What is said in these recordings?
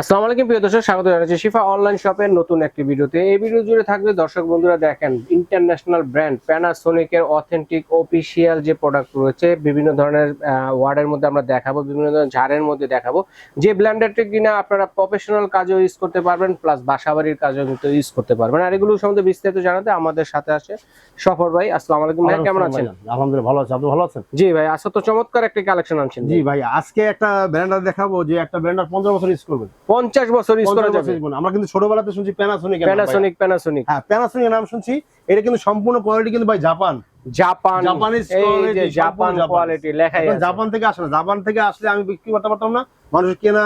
আসসালামু আলাইকুম প্রিয় দর্শক স্বাগত জানাচ্ছি শিফা অনলাইন শপের নতুন একটি ভিডিওতে। এই ভিডিও জুড়ে থাকবে দর্শক বন্ধুরা দেখেন ইন্টারন্যাশনাল ব্র্যান্ড প্যানাসোনিকের অথেন্টিক অফিসিয়াল যে প্রোডাক্ট রয়েছে বিভিন্ন ধরনের ওয়ার্ডের মধ্যে আমরা দেখাবো বিভিন্ন ধরনের ঝাড়ের মধ্যে দেখাবো। যে ব্ল্যান্ডারটি কিনা আপনারা প্রফেশনাল কাজেও ইউজ করতে পারবেন প্লাস বাসাবাড়ির কাজেও কিন্তু ইউজ করতে পারবেন। আর এগুলো সম্বন্ধে বিস্তারিত জানাতে আমাদের সাথে আছে সফর ভাই। আসসালামু আলাইকুম ভাই কেমন আছেন? আলহামদুলিল্লাহ ভালো আছি। আপনি ভালো আছেন? জি ভাই আজকে তো চমৎকার একটা কালেকশন আনছেন জি ভাই আজকে একটা ব্র্যান্ডার দেখাবো যে একটা ব্র্যান্ডার পনেরো বছর ইউজ করবেন। 50 বছর ইউজ করা যাবে। আমরা কিন্তু ছোটবেলাতে শুনছি প্যানাসোনিক প্যানাসোনিক প্যানাসোনিক হ্যাঁ নাম শুনছি। এটা কিন্তু সম্পূর্ণ কোয়ালিটি কিন্তু ভাই Japan Japan Japanese Japan quality লেখা আছে। জাপান থেকে আসলে জাপান থেকে আসলে আমি বিক্রি করতে পারতাম না। মানুষ কেনা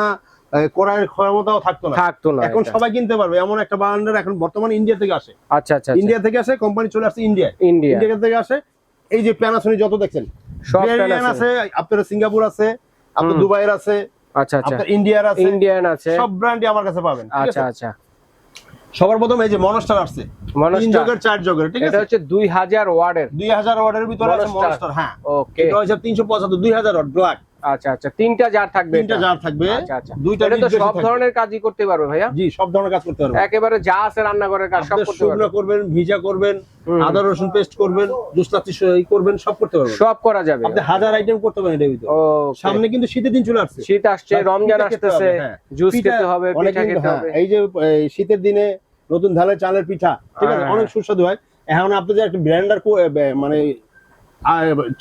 করার ক্ষমতাও থাকতো না। থাকতো না এখন সবাই কিনতে পারবে। এমন একটা বারান্ডার এখন বর্তমানে ইন্ডিয়া থেকে আসে। আচ্ছা আচ্ছা, আচ্ছা। ইন্ডিয়া থেকে আসে কোম্পানি চলে আসছে ইন্ডিয়া ইন্ডিয়া থেকে আসে। এই যে প্যানাসোনিক যত দেখছেন। আছে আপনার সিঙ্গাপুর আছে আপনার দুবাইয়ের আছে। আচ্ছা আচ্ছা। আপনার ইন্ডিয়ার আছে ইন্ডিয়ান আছে। সব ব্র্যান্ডই আমার কাছে পাবেন আচ্ছা আচ্ছা। সবার প্রথম এই যে মনস্টার আসছে তিন যোগের চার জগের ঠিক এটা আছে? হচ্ছে দুই হাজার ওয়ার্ডের। দুই হাজার ওয়াটের ভিতরে আছে মনস্টার। হ্যাঁ। ওকে এটা হচ্ছে তিনশো পঁচাত্তর দুই হাজার ওয়াট ব্ল্যাক আচ্ছা আচ্ছা তিনটা জার থাকবে তিনটা জার থাকবে। আচ্ছা আচ্ছা। দুইটা তো সব ধরনের কাজই করতে পারবে ভাইয়া। জি সব ধরনের কাজ করতে পারবেন একেবারে যা আছে রান্নাঘরের কাজ সব শুকনো করবেন ভিজা করবেন আদা রসুন পেস্ট করবেন জুসলাতি করবেন সব করতে পারবেন। সব করা যাবে। আপনি হাজার আইটেম করতে পারেন এটার ভিতরে। সামনে কিন্তু শীতের দিন চলে আসছে। শীত আসছে রমজান আসতেছে হ্যাঁ। জুস খেতে হবে অনেক পিঠা খেতে হ্যাঁ, হবে। এই যে শীতের দিনে নতুন ধানের চালের পিঠা ঠিক আছে? হ্যাঁ। অনেক সুস্বাদু হয়। এখন আপনি যে একটা ব্র্যান্ডার মানে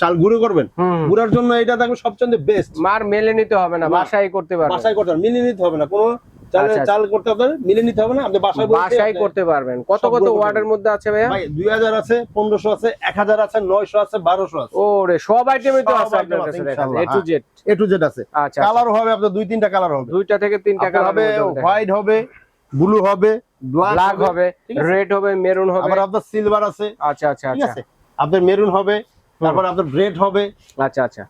চাল গুঁড়ো করবেন? গুঁড়ার জন্য এটা থাকবে সবচেয়ে বেস্ট মার মেলে নিতে হবে না। বাসায় করতে পারবে বাসায় করতে মিলে নিতে হবে না। কোনো চালে আচ্ছা, চাল করতে মিলে নিতে হবে না আপনি বাসায় বাসায় করতে পারবেন। কত কত ওয়ার্ডের মধ্যে আছে ভাইয়া? দুই হাজার আছে পনেরোশো আছে এক হাজার আছে নয়শো আছে বারোশো আছে। ওরে সব আইটেমই তো আছে আপনার কাছে আছে, দেখা A to Z A to Z আছে। আচ্ছা কালার হবে আপনার দুই তিনটা কালার হবে। দুইটা থেকে তিনটা কালার হবে হোয়াইট হবে ব্লু হবে ব্ল্যাক ব্ল্যাক হবে রেড হবে মেরুন হবে। আবার আপনার সিলভার আছে আচ্ছা আচ্ছা আচ্ছা। আপনার মেরুন হবে তারপর আপনার ব্রেড হবে। আচ্ছা আচ্ছা।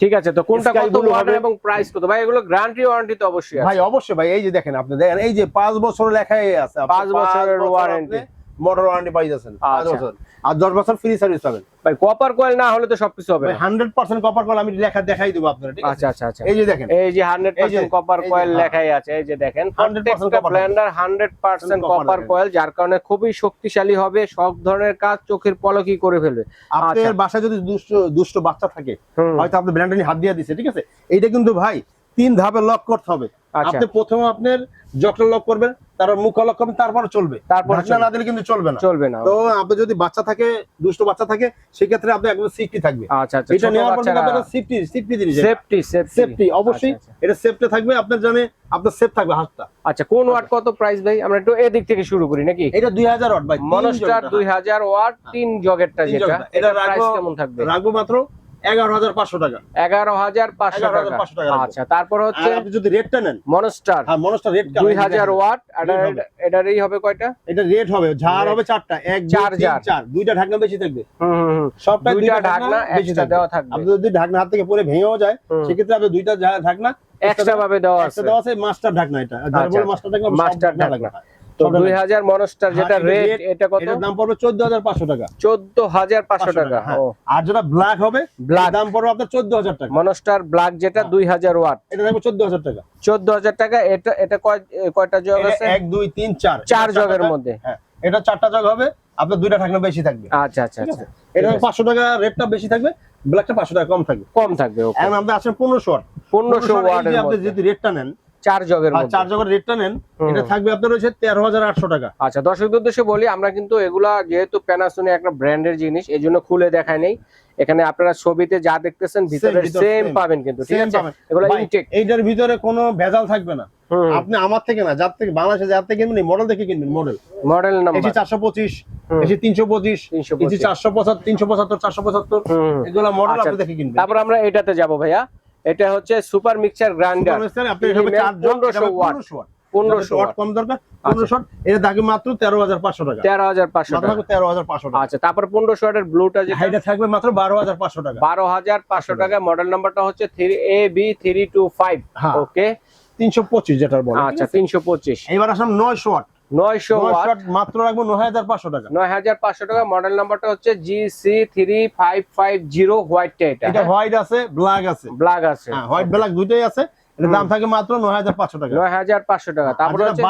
ঠিক আছে তো কোনটা কত হবে। এবং প্রাইস কত? ভাই এগুলো গ্যারান্টি ওয়ারেন্টি তো অবশ্যই আছে। ভাই অবশ্যই ভাই এই যে দেখেন আপনি দেখেন এই যে 5 বছর লেখাই আছে আপনি পাঁচ বছরের warranty। মোটর ওয়ারেন্টি পাই যাচ্ছেন পাঁচ আচ্ছা। বছর। আর দশ বছর ফ্রি সার্ভিস পাবেন। ভাই কপার কয়েল না হলে তো সবকিছু হবে হান্ড্রেড পার্সেন্ট কপার কল আমি লেখা দেখাই দেবো আপনার ঠিক আছে? আচ্ছা আচ্ছা আচ্ছা। এই যে দেখেন। এই যে হান্ড্রেড পার্সেন্ট কপার কয়েল। লেখাই আছে এই যে দেখেন 100% প্রত্যেকটা copper blender hundred percent copper coil যার কারণে খুবই শক্তিশালী হবে সব ধরনের কাজ চোখের পলকই করে ফেলবে। আপনার আচ্ছা। বাসায় যদি দুষ্ট দুষ্ট বাচ্চা থাকে হয়তো আপনি ব্র্যান্ডে নিয়ে হাত দিয়ে দিছে ঠিক আছে? এইটা কিন্তু ভাই তিন ধাপে লক করতে হবে। আচ্ছা। আপনি প্রথমে আপনার জকটা লক করবেন তারপর মুখ লক করবেন তারপর চলবে। তারপর না দিলে কিন্তু চলবে না। চলবে না। তো আপনি যদি বাচ্চা থাকে দুষ্ট বাচ্চা থাকে সেক্ষেত্রে আপনি একদম সেফটি থাকবে। আচ্ছা আচ্ছা এটা নেওয়ার পর আপনার সেফটি সেফটি জিনিস। সেফটি সেফটি অবশ্যই আচ্ছা, এটা সেফটি থাকবে আপনার জানে আপনার সেফ থাকবে হাতটা। আচ্ছা কোন ওয়াট কত প্রাইস ভাই? আমরা একটু এদিক থেকে শুরু করি নাকি? এটা দুই হাজার ওয়াট ভাই মনস্টার জোড়াটা। দুই হাজার ওয়াট তিন জগেরটা তিন যেটা এটা প্রাইস রাখবো- কেমন থাকবে? রাখব মাত্র এগারো হাজার পাঁচশো টাকা। এগারো হাজার পাঁচশো টাকা। টাকা আচ্ছা তারপর হচ্ছে আপনি যদি রেডটা নেন মনস্টার। হ্যাঁ মনস্টার রেড দুই হাজার ওয়াট এটারই হবে কয়টা? এটা রেড হবে ঝাড় হবে চারটা এক চার চার জার। দুইটা ঢাকনা বেশি থাকবে। সবটা দুইটা ঢাকনা দেওয়া থাকবে। আপনি যদি ঢাকনা হাত থেকে পরে ভেঙেও যায় সেক্ষেত্রে আপনি দুইটা ঢাকনা এক্সট্রা ভাবে দেওয়া আছে। দেওয়া আছে মাস্টার ঢাকনা এটা। আচ্ছা, আচ্ছা। মাস্টার ঢাকনা মাস্টার ঢাকনা। তো সবটা দুই ঢাকনা। হাজার মনস্টার হ্যাঁ, যেটা এটা রেড এটা কত? এটার দাম পড়বে চোদ্দ হাজার পাঁচশো টাকা। চোদ্দ হাজার পাঁচশো টাকা হ্যাঁ। আর যেটা ব্ল্যাক হবে। এটার দাম পড়বে আপনার চোদ্দ হাজার টাকা। মনস্টার ব্ল্যাক যেটা হ্যাঁ। দুই হাজার ওয়াট। এটা থাকবে চোদ্দ হাজার টাকা। চোদ্দ হাজার টাকা এটা এটা কয় কয়টা জগ আছে? এক দুই তিন চার। চার জগের মধ্যে। হ্যাঁ এটা চারটা জগ হবে আপনার দুইটা ঢাকনা বেশি থাকবে। আচ্ছা আচ্ছা আচ্ছা। এটা পাঁচশো টাকা রেটটা বেশি থাকবে ব্ল্যাকটা পাঁচশো টাকা কম থাকবে। কম থাকবে ওকে। এখন আপনি আসেন পনেরোশো ওয়াট। পনেরোশো আপনি ওয়াটের মধ্যে। যদি রেটটা নেন চার জগের চার জগের রেটটা নেন। এটা থাকবে আপনার হচ্ছে তেরো হাজার আটশো টাকা। আচ্ছা উদ্দেশ্যে বলি আমরা কিন্তু এগুলা যেহেতু প্যানাসোনিক একটা ব্র্যান্ডের জিনিস এই জন্য খুলে দেখায় নেই। এখানে আপনারা ছবিতে যা দেখতেছেন ভিতরে সেম পাবেন কিন্তু ঠিক আছে? এগুলো ইনটেক এইটার ভিতরে কোনো ভেজাল থাকবে না। আপনি আমার থেকে না যার থেকে বাংলাদেশে যার থেকে কিনবেন মডেল দেখে কিনবেন model model number AC. AC AC এগুলো মডেল আপনি দেখে কিনবেন। তারপর আমরা এটাতে যাব ভাইয়া। এটা হচ্ছে সুপার মিক্সচার গ্রাইন্ডার। Supermaster, আপনি এখানে চার জন, পনেরোশো ওয়াট পনেরোশো ওয়াট। কম দরকার? পনেরোশো এটা থাকবে মাত্র তেরো হাজার পাঁচশো টাকা। তেরো হাজার পাঁচশো টাকা। তেরো হাজার পাঁচশো টাকা। আচ্ছা তারপর পনেরোশো ওয়াটের ব্লুটা এটা থাকবে মাত্র বারো হাজার পাঁচশো টাকা। বারো হাজার পাঁচশো টাকা। মডেল নাম্বারটা হচ্ছে three A B three two five. হ্যাঁ। ওকে? তিনশো পঁচিশ যেটার বলে আচ্ছা তিনশো পঁচিশ। এবার আসলাম নয়শো ওয়াট। ওয়াট। মাত্র রাখব হাজার পাঁচশো টাকা। মডেল নাম্বারটা হচ্ছে হোয়াইটটা এটা। এটা হোয়াইট আছে ব্ল্যাক আছে। ব্ল্যাক আছে। হ্যাঁ হোয়াইট ব্ল্যাক আছে। দাম থাকে মাত্র টাকা। তারপরে হচ্ছে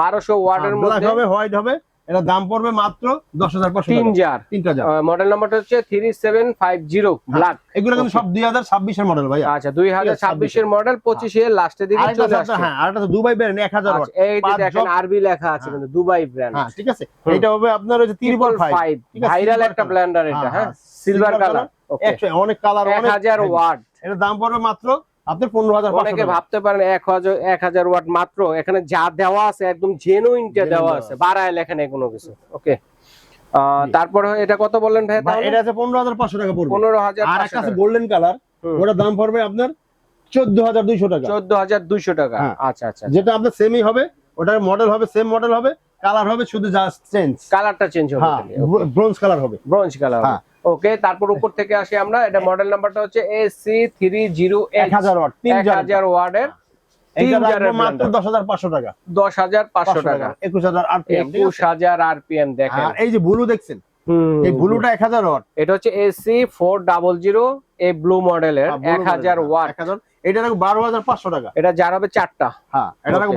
বারোশো ওয়ার্ড ব্ল্যাক হবে হোয়াইট হবে। এটার দাম পড়বে মাত্র দশ হাজার তিন টাকা। জার তিনটা মডেল নাম্বারটা হচ্ছে three seven five zero black এগুলো কিন্তু সব দুই হাজার ছাব্বিশের মডেল ভাই আচ্ছা দুই হাজার ছাব্বিশের মডেল পঁচিশে লাস্টের দিকে চলে আসছে। হ্যাঁ আরেকটা আছে দুবাই ব্র্যান্ড এক হাজার আচ্ছা, এই যে দেখেন আরবি লেখা আছে হ্যাঁ। কিন্তু দুবাই ব্র্যান্ড হ্যাঁ ঠিক আছে। এটা হবে আপনার হচ্ছে ত্রিপল ফাইভ ভাইরাল একটা। ব্লেন্ডার এটা হ্যাঁ, হ্যাঁ হ্যাঁ, সিলভার কালার অনেক কালার অনেক হাজার ওয়াট এটার দাম পড়বে মাত্র আপনার পনেরো হাজার অনেকে ভাবতে পারেন এক হাজার এক হাজার ওয়াট মাত্র। এখানে যা দেওয়া আছে একদম জেনুইনটা দেওয়া আছে। বাড়ায় লেখা নেই কোনো কিছু। ওকে তারপর এটা কত বললেন ভাই এটা আছে পনেরো হাজার পাঁচশো টাকা পড়বে। পনেরো হাজার আর একটা আছে গোল্ডেন কালার। ওটার দাম পড়বে আপনার চোদ্দ হাজার দুইশো টাকা। চোদ্দ হাজার দুইশো টাকা। হ্যাঁ। আচ্ছা আচ্ছা যেটা আপনার সেমই হবে ওটার মডেল হবে সেম মডেল হবে কালার হবে শুধু জাস্ট চেঞ্জ কালারটা চেঞ্জ হবে হ্যাঁ ব্রোঞ্জ কালার হবে। ব্রোঞ্জ কালার হ্যাঁ। ওকে তারপর উপর থেকে আসি আমরা। এটা মডেল নাম্বারটা হচ্ছে এ সি থ্রি জিরো এক হাজার ওয়াট তিন হাজার ওয়ার্ডের এই যে ব্লু দেখছেন। এই ব্লুটা এক হাজার ওয়াট। এটা হচ্ছে এসি ব্লু মডেলের ওয়াট। হাজার এটা টাকা। এটা যার হবে চারটা। হ্যাঁ এটা টাকা।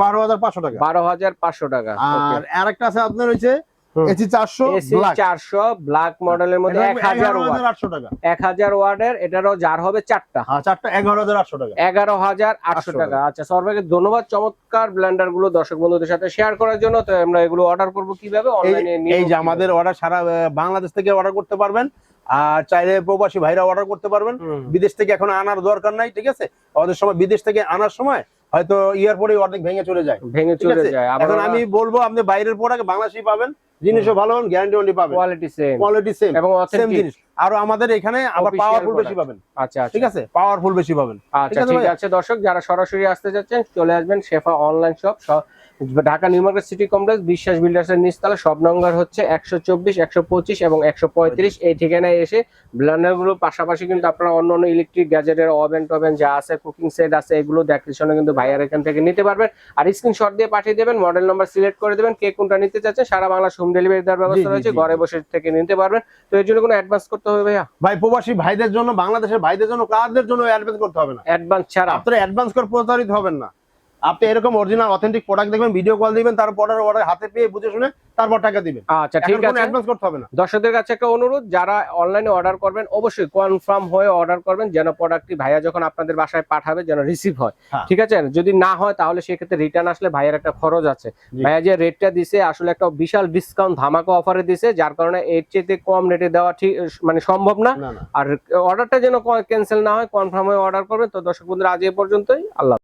বারো হাজার পাঁচশো টাকা। আর আরেকটা আছে আপনার হুম। এসি চারশো এসি চারশো ব্ল্যাক মডেলের মধ্যে এক হাজার ওয়াট আটশো টাকা। এক হাজার ওয়ার্ডের এটারও যার হবে চারটা। হ্যাঁ চারটা এগারো হাজার আটশো টাকা। এগারো হাজার আটশো টাকা। আচ্ছা সর্বাইকে ধন্যবাদ চমৎকার ব্লেন্ডারগুলো দর্শক বন্ধুদের সাথে শেয়ার করার জন্য। তো আমরা এগুলো অর্ডার করব কীভাবে? অনলাইনে এই যে আমাদের অর্ডার সারা বাংলাদেশ থেকে অর্ডার করতে পারবেন। আর চাইলে প্রবাসী ভাইরা অর্ডার করতে পারবেন। বিদেশ থেকে এখন আনার দরকার নাই ঠিক আছে? আমাদের সময় বিদেশ থেকে আনার সময় হয়তো এয়ারপোর্টে অর্ধেক ভেঙে চলে যায়। ভেঙে চলে যায়। এখন আমি বলব আপনি বাইরের প্রোডাক্ট বাংলাদেশি পাবেন। জিনিসও ভালো গ্যারান্টি অনলি পাবেন। কোয়ালিটি সেম কোয়ালিটি সেম এবং সেম জিনিস। আর আমাদের এখানে আবার পাওয়ারফুল বেশি পাবেন। আচ্ছা আচ্ছা। ঠিক আছে? পাওয়ারফুল বেশি পাবেন। আচ্ছা ঠিক আছে দর্শক যারা সরাসরি আসতে যাচ্ছেন চলে আসবেন Shefa online shop Dhaka New Market City Complex Biswas Builders এর নিচতলা সব নম্বর হচ্ছে একশো চব্বিশ একশো পঁচিশ এবং একশো পঁয়ত্রিশ। এই ঠিকানায় এসে পাশাপাশি কিন্তু আপনারা অন্য অন্য ইলেকট্রিক গ্যাজেটের ওভেন টোভেন যা আছে কুকিং সেট আছে এগুলো দেখলে কিন্তু ভাইয়ার এখান থেকে নিতে পারবেন। আর স্ক্রিনশট দিয়ে পাঠিয়ে দেবেন মডেল নাম্বার সিলেক্ট করে দেবেন কে কোনটা নিতে চাচ্ছেন সারা বাংলা হোম ডেলিভারি দেওয়ার ব্যবস্থা রয়েছে ঘরে বসে থেকে নিতে পারবেন। তো এর জন্য কোনো অ্যাডভান্স করতে হবে ভাইয়া। ভাই প্রবাসী ভাইদের জন্য বাংলাদেশের ভাইদের জন্য কাদের জন্য অ্যাডভান্স করতে হবে না? অ্যাডভান্স ছাড়া। আপনারা অ্যাডভান্স করে প্রতারিত হবেন না। আপনি এরকম অরিজিনাল অথেন্টিক প্রোডাক্ট দেখবেন ভিডিও কল দিবেন তারপর অর্ডার হাতে পেয়ে বুঝে শুনে তারপর টাকা দিবেন। আচ্ছা ঠিক আছে। অ্যাডভান্স করতে হবে না। দর্শকদের কাছে একটা অনুরোধ যারা অনলাইনে অর্ডার করবেন অবশ্যই কনফার্ম হয়ে অর্ডার করবেন যেন প্রোডাক্টটি ভাইয়া যখন আপনাদের বাসায় পাঠাবে যেন রিসিভ হয়। হ্যাঁ। ঠিক আছে? যদি না হয় তাহলে সেক্ষেত্রে রিটার্ন আসলে ভাইয়ের একটা খরচ আছে। ভাইয়া যে রেটটা দিছে আসলে একটা বিশাল ডিসকাউন্ট ধামাকা অফারে দিছে যার কারণে এর চেয়ে কম রেটে দেওয়া ঠিক মানে সম্ভব না। আর অর্ডারটা যেন ক্যান্সেল না হয় কনফার্ম হয়ে অর্ডার করবেন। তো দর্শক বন্ধুরা আজ এ পর্যন্তই। আল্লাহ।